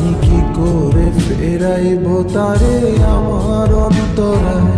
আমি কি করে ফেরাইব তারে আমার অন্তরায়?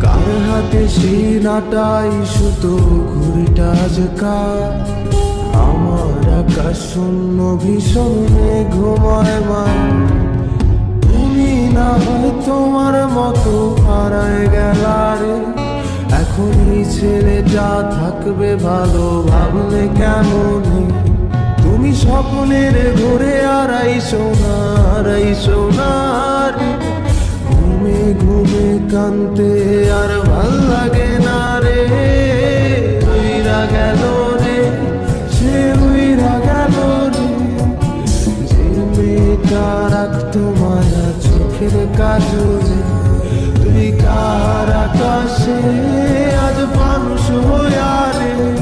কার হাতে সিনাটাই সুতো ঘুরিটা আজকা আমার আকাশ শূন্য ভীষণ ঘুমায় মা তুমি না হয় তোমার মতো হারায় গেলারে এখন এই ছেলেটা থাকবে ভালো, ভাবলে কেমন স্বপ্নের ঘুরে আড়াই সোনার এই সোনার। ঘুমে ঘুমে কানতে আর ভালো লাগে না রে। উইরা গেল রে, সে উইরা গেল রে। যে মেয়েটা রাখতো মায়া চোখের কাজলে, তুই কার আকাশে আজ মানুষ রং?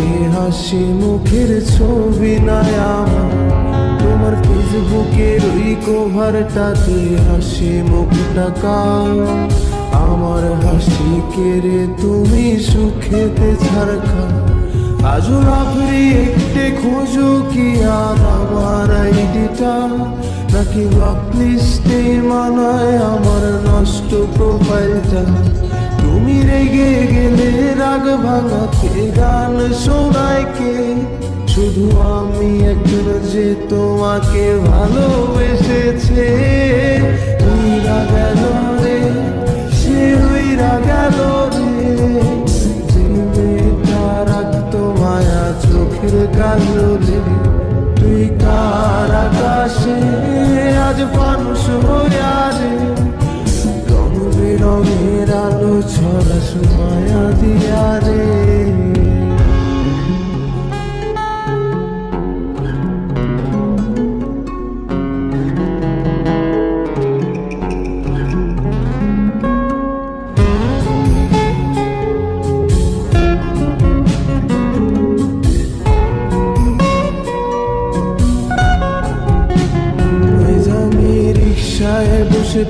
হাসি মুখের ছবি তোমার ফেসবুকের ওই কোভারটাতে হাসি মুখ টাকা আমার হাসি কেড়ে তুমি সুখেতে ছাড়খা? আজও রাত্রি একটে খোঁজো কি আর আমার আইডিটা? নাকি ব্লকলিস্টে মানায় আমার নষ্ট প্রোফাইলটা তুমি রেগে গেলে রাগ ভাঙাতে গান শোনায় কে? শুধু আমি একজন যে তোমাকে ভালোবেসেছে। উইরা গেল রে, সে উইরা গেল রে। যে মেয়েটা রাখতো মায়া চোখের কাজলে তুই কার আকাশে আজ মানুষ হইয়া রে? রং বেরঙের আলো ছড়া সুমায়া দিয়া রে।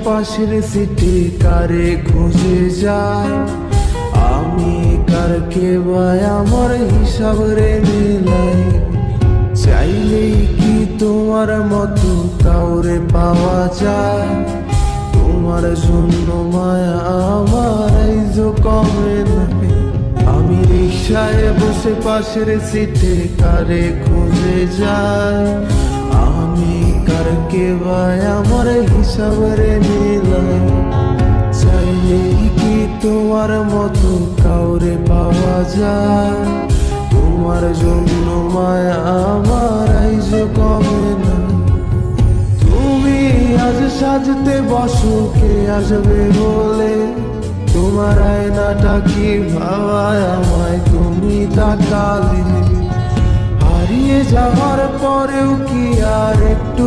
পাশের সিটি কারে খুঁজে যায়। আমি কারকে বাই আমার হিসাব রে মেলাই। চাইলেই কি তোমার মতো কাউরে পাওয়া যায়? তোমার জন্য মায়া আমার আইজ কমে নাই। আমি রিক্সায় বসে পাশের সিটে কারে খুঁজে যায়। আমি কারকে ভাই আমার হিসাবে মিলাই চাইলে কি তোমার মতো কাউরে পাওয়া যায় তোমার জন্য মায়া আমার আইজ কমে না তুমি আজ সাজতে বসো কে আসবে বলে তোমার আয়নাটা কি ভাবায় আমায় তুমি তাকালে হারিয়ে যাওয়ার পরেও কি আর একটু